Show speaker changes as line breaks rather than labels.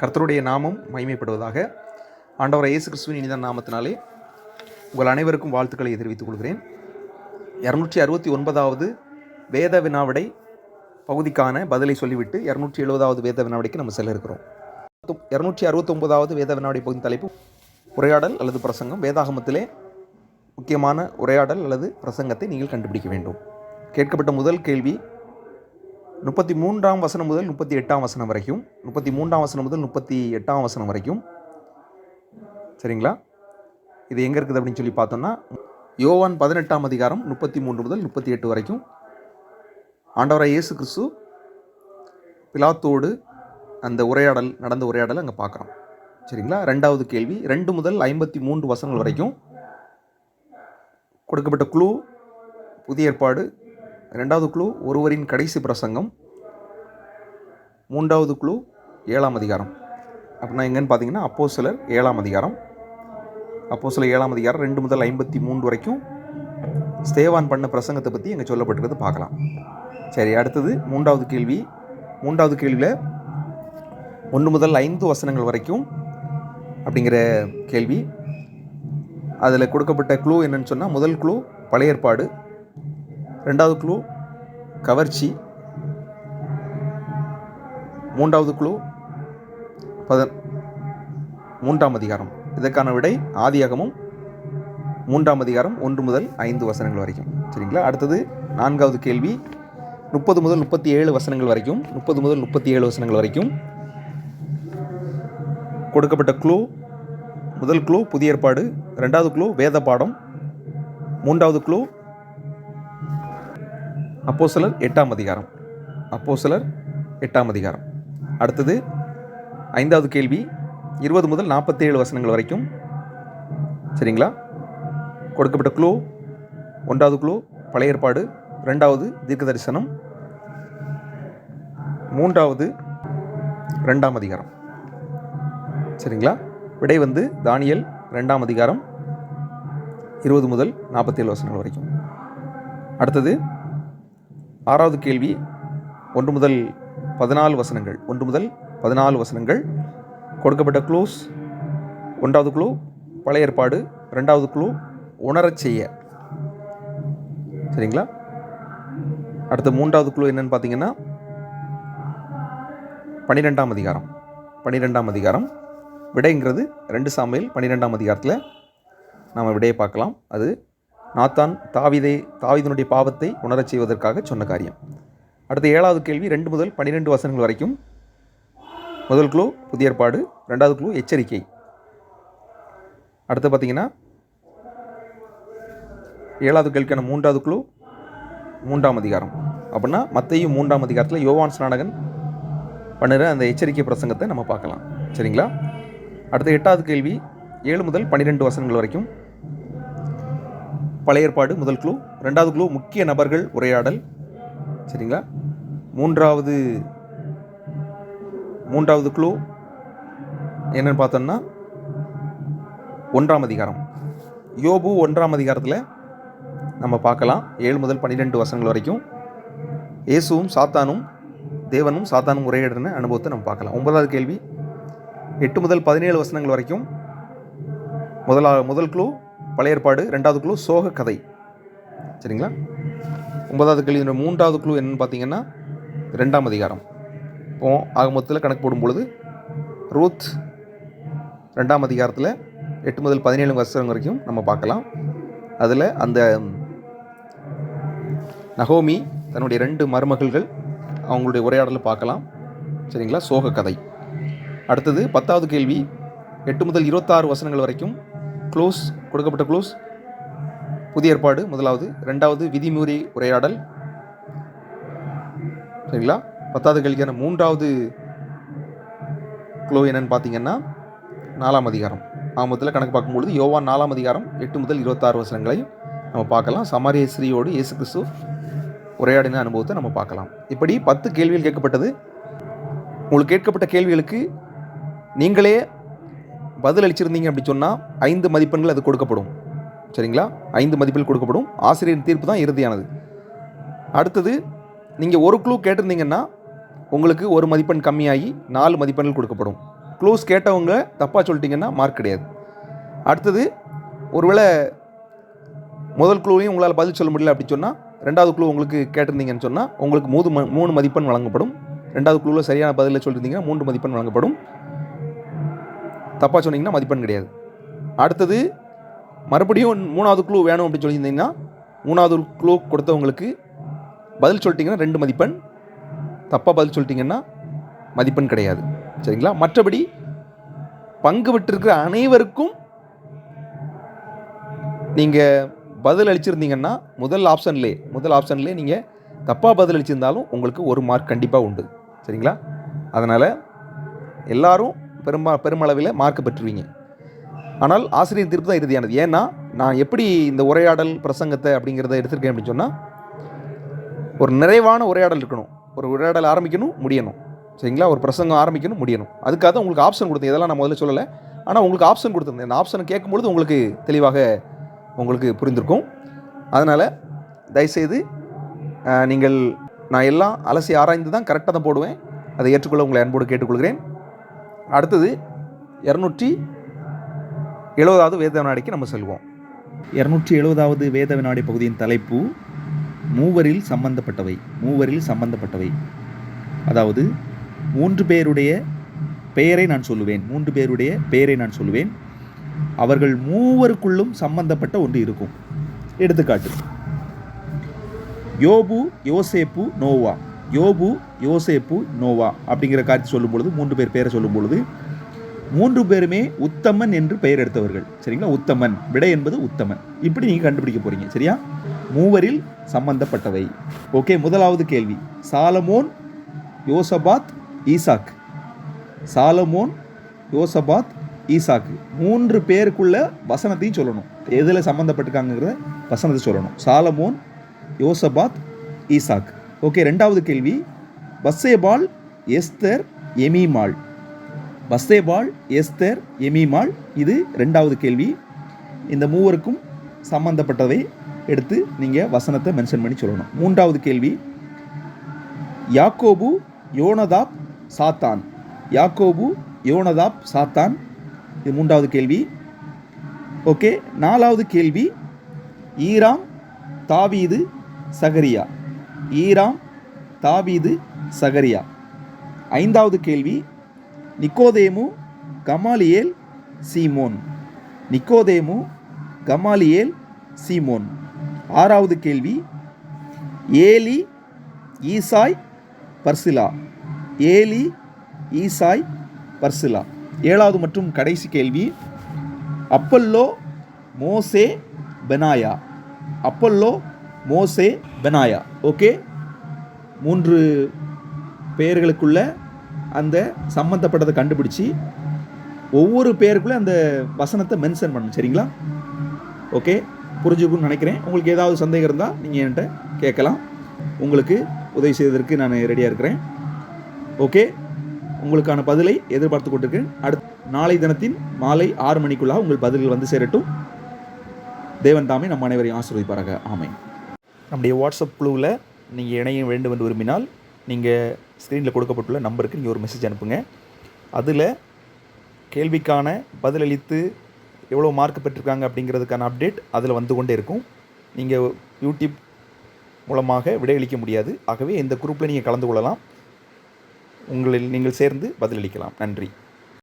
கர்த்தருடைய நாமம் மகிமைப்படுவதாக ஆண்டவர் இயேசு கிறிஸ்துவின் இனிதான் நாமத்தினாலே உங்கள் அனைவருக்கும் வாழ்த்துக்களை தெரிவித்துக் கொள்கிறேன். இரநூற்றி அறுபத்தி ஒன்பதாவது வேத வினாவிடை பகுதிக்கான பதிலை சொல்லிவிட்டு இரநூற்றி எழுபதாவது வேத வினாவிடைக்கு நம்ம செல்ல இருக்கிறோம் இரநூற்றி அறுபத்தொன்பதாவது வேத வினாவிடை பகுதி தலைப்பு உரையாடல் அல்லது பிரசங்கம். வேதாகமத்திலே முக்கியமான உரையாடல் அல்லது பிரசங்கத்தை நீங்கள் கண்டுபிடிக்க வேண்டும். கேட்கப்பட்ட முதல் கேள்வி முப்பத்தி மூன்றாம் வசனம் முதல் முப்பத்தி எட்டாம் வசனம் வரைக்கும் முப்பத்தி மூன்றாம் வசனம் முதல் முப்பத்தி எட்டாம் வசனம் வரைக்கும். சரிங்களா? இது எங்கே இருக்குது அப்படின்னு சொல்லி பார்த்தோம்னா யோவான் பதினெட்டாம் அதிகாரம் முப்பத்தி மூன்று முதல் முப்பத்தி எட்டு வரைக்கும். ஆண்டவராக இயேசு கிறிஸ்து பிலாத்தோடு அந்த உரையாடல் நடந்த உரையாடல் அங்கே பார்க்குறோம். சரிங்களா? ரெண்டாவது கேள்வி ரெண்டு முதல் ஐம்பத்தி மூன்று வசனங்கள் வரைக்கும் கொடுக்கப்பட்ட குழு புதிய ஏற்பாடு ரெண்டாவது குழு ஒருவரின் கடைசி பிரசங்கம். மூன்றாவது குழு ஏழாம் அதிகாரம். அப்படின்னா எங்கன்னு பார்த்தீங்கன்னா அப்போ சிலர் ஏழாம் அதிகாரம். அப்போ சிலர் ஏழாம் அதிகாரம் ரெண்டு முதல் ஐம்பத்தி மூன்று வரைக்கும் ஸ்தேவான் பண்ண பிரசங்கத்தை பற்றி இங்கே சொல்லப்பட்டிருக்கிறது பார்க்கலாம். சரி அடுத்தது மூன்றாவது கேள்வி. மூன்றாவது கேள்வியில் ஒன்று முதல் ஐந்து வசனங்கள் வரைக்கும் அப்படிங்கிற கேள்வி. அதில் கொடுக்கப்பட்ட குழு என்னன்னு சொன்னால் முதல் குழு பழைய ஏற்பாடு ரெண்டாவது குழு கவர்ச்சி. மூன்றாவது குழு பத மூன்றாம் அதிகாரம். இதற்கான விடை ஆதியாகமும் மூன்றாம் அதிகாரம் ஒன்று முதல் ஐந்து வசனங்கள் வரைக்கும். சரிங்களா? அடுத்தது நான்காவது கேள்வி. முப்பது முதல் முப்பத்தி ஏழு வசனங்கள் வரைக்கும். முப்பது முதல் முப்பத்தி ஏழு வசனங்கள் வரைக்கும். கொடுக்கப்பட்ட குழு முதல் குழு புதிய ஏற்பாடு. ரெண்டாவது குழு வேத பாடம் மூன்றாவது குழு அப்போ சிலர் எட்டாம் அதிகாரம். அப்போ சிலர் எட்டாம் அதிகாரம். அடுத்தது ஐந்தாவது கேள்வி இருபது முதல் நாற்பத்தேழு வசனங்கள் வரைக்கும். சரிங்களா? கொடுக்கப்பட்ட குழு ஒன்றாவது குழு பழைய ஏற்பாடு ரெண்டாவது தீர்க்க தரிசனம் மூன்றாவது ரெண்டாம் அதிகாரம். சரிங்களா? விடை வந்து தானியல் ரெண்டாம் அதிகாரம் இருபது முதல் நாற்பத்தேழு வசனங்கள் வரைக்கும். அடுத்தது ஆறாவது கேள்வி ஒன்று முதல் பதினாலு வசனங்கள் ஒன்று முதல் பதினாலு வசனங்கள். கொடுக்கப்பட்ட குளூஸ் ஒன்றாவது குழு பழைய ஏற்பாடு ரெண்டாவது குழு உணரச் செய்ய. சரிங்களா? அடுத்த மூன்றாவது குழு என்னன்னு பார்த்தீங்கன்னா பன்னிரெண்டாம் அதிகாரம் பன்னிரெண்டாம் அதிகாரம். விடைங்கிறது ரெண்டு சாமையில் பன்னிரெண்டாம் அதிகாரத்தில் நாம் விடையை பார்க்கலாம். அது நாத்தான் தாவிதை தாவிதனுடைய பாவத்தை உணரச் செய்வதற்காக சொன்ன காரியம். அடுத்த ஏழாவது கேள்வி ரெண்டு முதல் பன்னிரெண்டு வசனங்கள் வரைக்கும். முதல் குழு புதிய ஏற்பாடு. ரெண்டாவது குழு எச்சரிக்கை. அடுத்து பார்த்தீங்கன்னா ஏழாவது கேள்விக்கான மூன்றாவது குழு மூன்றாம் அதிகாரம். அப்படின்னா மத்தையும் மூன்றாம் அதிகாரத்தில் யோவான் ஸ்நாடகன் பண்ணுற அந்த எச்சரிக்கை பிரசங்கத்தை நம்ம பார்க்கலாம். சரிங்களா? அடுத்த எட்டாவது கேள்வி ஏழு முதல் பன்னிரெண்டு வசனங்கள் வரைக்கும். பழைய ஏற்பாடு முதல் குழு ரெண்டாவது குழு முக்கிய நபர்கள் உரையாடல். சரிங்களா? மூன்றாவது மூன்றாவது குழு என்னென்னு பார்த்தோம்னா ஒன்றாம் அதிகாரம். யோபு ஒன்றாம் அதிகாரத்தில் நம்ம பார்க்கலாம். ஏழு முதல் பன்னிரெண்டு வசனங்கள் வரைக்கும். இயேசுவும் சாத்தானும் தேவனும் சாத்தானும் உரையாடின அனுபவத்தை நம்ம பார்க்கலாம். ஒன்பதாவது கேள்வி. எட்டு முதல் பதினேழு வசனங்கள் வரைக்கும் முதலா முதல் குழு பழைய ஏற்பாடு ரெண்டாவது குழு சோக கதை. சரிங்களா? ஒன்பதாவது கேள்வி மூன்றாவது குழு என்னன்னு பார்த்தீங்கன்னா ரெண்டாம் அதிகாரம். இப்போ ஆக மொத்தத்தில் கணக்கு போடும் பொழுது ரூத் ரெண்டாம் அதிகாரத்தில் எட்டு முதல் பதினேழு வருஷம் வரைக்கும் நம்ம பார்க்கலாம். அதில் அந்த நகோமி தன்னுடைய ரெண்டு மருமகள்கள் அவங்களுடைய உரையாடலை பார்க்கலாம். சரிங்களா? சோக கதை. அடுத்தது பத்தாவது கேள்வி எட்டு முதல் இருபத்தாறு வசனங்கள் வரைக்கும் க்ளோஸ் கொடுக்கப்பட்ட க்ளோஸ். புதிய ஏற்பாடு முதலாவது. ரெண்டாவது விதிமுறை உரையாடல். சரிங்களா? பத்தாவது கேள்விக்கான மூன்றாவது க்ளோ என்னன்னு பார்த்தீங்கன்னா நாலாம் அதிகாரம். ஆமத்தில் கணக்கு பார்க்கும்பொழுது யோவா நாலாம் அதிகாரம் எட்டு முதல் இருபத்தாறு வசனங்களையும் நம்ம பார்க்கலாம். சமாரிய ஸ்ரீயோடு இயேசு கிறிஸ்து உரையாடின அனுபவத்தை நம்ம பார்க்கலாம். இப்படி பத்து கேள்விகள் கேட்கப்பட்டது. உங்களுக்கு கேட்கப்பட்ட கேள்விகளுக்கு நீங்களே பதில் அளிச்சிருந்தீங்க அப்படி சொன்னால் ஐந்து மதிப்பெண்கள் அது கொடுக்கப்படும். சரிங்களா? ஐந்து மதிப்பெண்கள் கொடுக்கப்படும். ஆசிரியர் தீர்ப்பு தான் இறுதியானது. அடுத்தது நீங்கள் ஒரு க்ளூ கேட்டிருந்தீங்கன்னா உங்களுக்கு ஒரு மதிப்பெண் கம்மியாகி நாலு மதிப்பெண்கள் கொடுக்கப்படும். க்ளூஸ் கேட்டவங்க தப்பாக சொல்லிட்டீங்கன்னா மார்க் கிடையாது. அடுத்தது ஒருவேளை முதல் குழுவையும் உங்களால் பதில் சொல்ல முடியல அப்படி சொன்னால் ரெண்டாவது குழு உங்களுக்கு கேட்டிருந்தீங்கன்னு சொன்னால் உங்களுக்கு மூது ம மூணு மதிப்பெண் வழங்கப்படும். ரெண்டாவது குழுவில் சரியான பதிலில் சொல்லியிருந்தீங்கன்னா மூன்று மதிப்பெண் வழங்கப்படும். தப்பாக சொன்னீங்கன்னா மதிப்பெண் கிடையாது. அடுத்தது மறுபடியும் மூணாவது குழு வேணும் அப்படின்னு சொல்லியிருந்தீங்கன்னா மூணாவது குழு கொடுத்தவங்களுக்கு பதில் சொல்லிட்டீங்கன்னா ரெண்டு மதிப்பெண். தப்பாக பதில் சொல்லிட்டீங்கன்னா மதிப்பெண் கிடையாது. சரிங்களா? மற்றபடி பங்கு விட்டிருக்கிற அனைவருக்கும் நீங்கள் பதில் அளிச்சிருந்தீங்கன்னா முதல் ஆப்ஷன்லே முதல் ஆப்ஷன்லே நீங்கள் தப்பாக பதில் அளிச்சிருந்தாலும் உங்களுக்கு ஒரு மார்க் கண்டிப்பாக உண்டு. சரிங்களா? அதனால் எல்லாரும் பெரும்பா பெருமளவில் மார்க் பெற்றுவீங்க. ஆனால் ஆசிரியர் தீர்ப்பு தான் இறுதியானது. ஏன்னா நான் எப்படி இந்த உரையாடல் பிரசங்கத்தை அப்படிங்கிறத எடுத்திருக்கேன் அப்படின்னு சொன்னால் ஒரு நிறைவான உரையாடல் இருக்கணும். ஒரு உரையாடல் ஆரம்பிக்கணும் முடியணும். சரிங்களா? ஒரு பிரசங்கம் ஆரம்பிக்கணும் முடியணும். அதுக்காக தான் உங்களுக்கு ஆப்ஷன் கொடுத்தேன். இதெல்லாம் நான் முதல்ல சொல்லலை. ஆனால் உங்களுக்கு ஆப்ஷன் கொடுத்துருந்தேன். இந்த ஆப்ஷன் கேட்கும்பொழுது உங்களுக்கு தெளிவாக உங்களுக்கு புரிந்திருக்கும். அதனால் தயவுசெய்து நீங்கள் நான் எல்லாம் அலசி ஆராய்ந்து தான் கரெக்டாக தான் போடுவேன். அதை ஏற்றுக்கொள்ள உங்களை அன்போடு கேட்டுக்கொள்கிறேன். அடுத்தது இரநூற்றி எழுபதாவது வேத வினாடிக்கு நம்ம செல்வோம். இரநூற்றி எழுபதாவது வேத வினாடி பகுதியின் தலைப்பு மூவரில் சம்பந்தப்பட்டவை மூவரில் சம்பந்தப்பட்டவை. அதாவது மூன்று பேருடைய பெயரை நான் சொல்லுவேன் மூன்று பேருடைய பெயரை நான் சொல்லுவேன். அவர்கள் மூவருக்குள்ளும் சம்பந்தப்பட்ட ஒன்று இருக்கும். எடுத்துக்காட்டு யோபு யோசேப்பு நோவா. யோபு யோசேப்பு நோவா அப்படிங்கிற காட்சி சொல்லும் பொழுது மூன்று பேர் பேரை சொல்லும் பொழுது மூன்று பேருமே உத்தமன் என்று பெயர் எடுத்தவர்கள். சரிங்களா? உத்தமன். விடை என்பது உத்தமன். இப்படி நீங்கள் கண்டுபிடிக்க போறீங்க. சரியா? மூவரில் சம்பந்தப்பட்டவை. ஓகே முதலாவது கேள்வி. சாலமோன் யோசபாத் ஈசாக். சாலமோன் யோசபாத் ஈசாக்கு மூன்று பேருக்குள்ள வசனத்தையும் சொல்லணும். எதில் சம்மந்தப்பட்டிருக்காங்கிறத வசனத்தை சொல்லணும். சாலமோன் யோசபாத் ஈசாக். ஓகே ரெண்டாவது கேள்வி. பஸ்ஸேபால் எஸ்தர் எமிமால் பஸ்ஸேபால் எஸ்தர் எமிமால் இது ரெண்டாவது கேள்வி. இந்த மூவருக்கும் சம்பந்தப்பட்டதை எடுத்து நீங்கள் வசனத்தை மென்ஷன் பண்ணி சொல்லணும். மூன்றாவது கேள்வி. யாக்கோபு யோனதாப் சாத்தான். யாக்கோபு யோனதாப் சாத்தான். இது மூன்றாவது கேள்வி. ஓகே நாலாவது கேள்வி. ஈராம் தாவீது சகரியா. ஈராம் தாவீது சகரியா. ஐந்தாவது கேள்வி நிக்கோதேமு கமாலியேல் சீமோன். நிக்கோதேமு கமாலியேல் சீமோன். ஆறாவது கேள்வி ஏலி ஈசாய் பர்சிலா. ஏலி ஈசாய் பர்சிலா. ஏழாவது மற்றும் கடைசி கேள்வி அப்பல்லோ மோசே பெனாயா. அப்பல்லோ மோசே பெனாயா. ஓகே? மூன்று பெயர்களுக்குள்ள அந்த சம்மந்தப்பட்டதை கண்டுபிடிச்சி ஒவ்வொரு பெயருக்குள்ளே அந்த வசனத்தை மென்ஷன் பண்ணணும். சரிங்களா? ஓகே? புரிஞ்சுக்கணும்னு நினைக்கிறேன். உங்களுக்கு ஏதாவது சந்தேகம் இருந்தால் நீங்கள் என்கிட்ட கேட்கலாம். உங்களுக்கு உதவி செய்வதற்கு நான் ரெடியாக இருக்கிறேன். ஓகே? உங்களுக்கான பதிலை எதிர்பார்த்து கொண்டிருக்கேன் அடுத்த நாளை தினத்தின் மாலை ஆறு மணிக்குள்ளாக உங்கள் பதில்கள் வந்து சேரட்டும். தேவன் தாமே நம்ம அனைவரையும் ஆசிர்வதிப்பாராக. ஆமை நம்முடைய வாட்ஸ்அப் குழுவில் நீங்கள் இணைய வேண்டும் என்று விரும்பினால் நீங்கள் ஸ்க்ரீனில் கொடுக்கப்பட்டுள்ள நம்பருக்கு நீங்கள் ஒரு மெசேஜ் அனுப்புங்க. அதில் கேள்விக்கான பதிலளித்து எவ்வளோ மார்க் பெற்றிருக்காங்க அப்படிங்கிறதுக்கான அப்டேட் அதில் வந்து கொண்டே இருக்கும். நீங்கள் யூடியூப் மூலமாக விடையளிக்க முடியாது. ஆகவே இந்த குரூப்பில் நீங்கள் கலந்து கொள்ளலாம். உங்களில் நீங்கள் சேர்ந்து பதிலளிக்கலாம். நன்றி.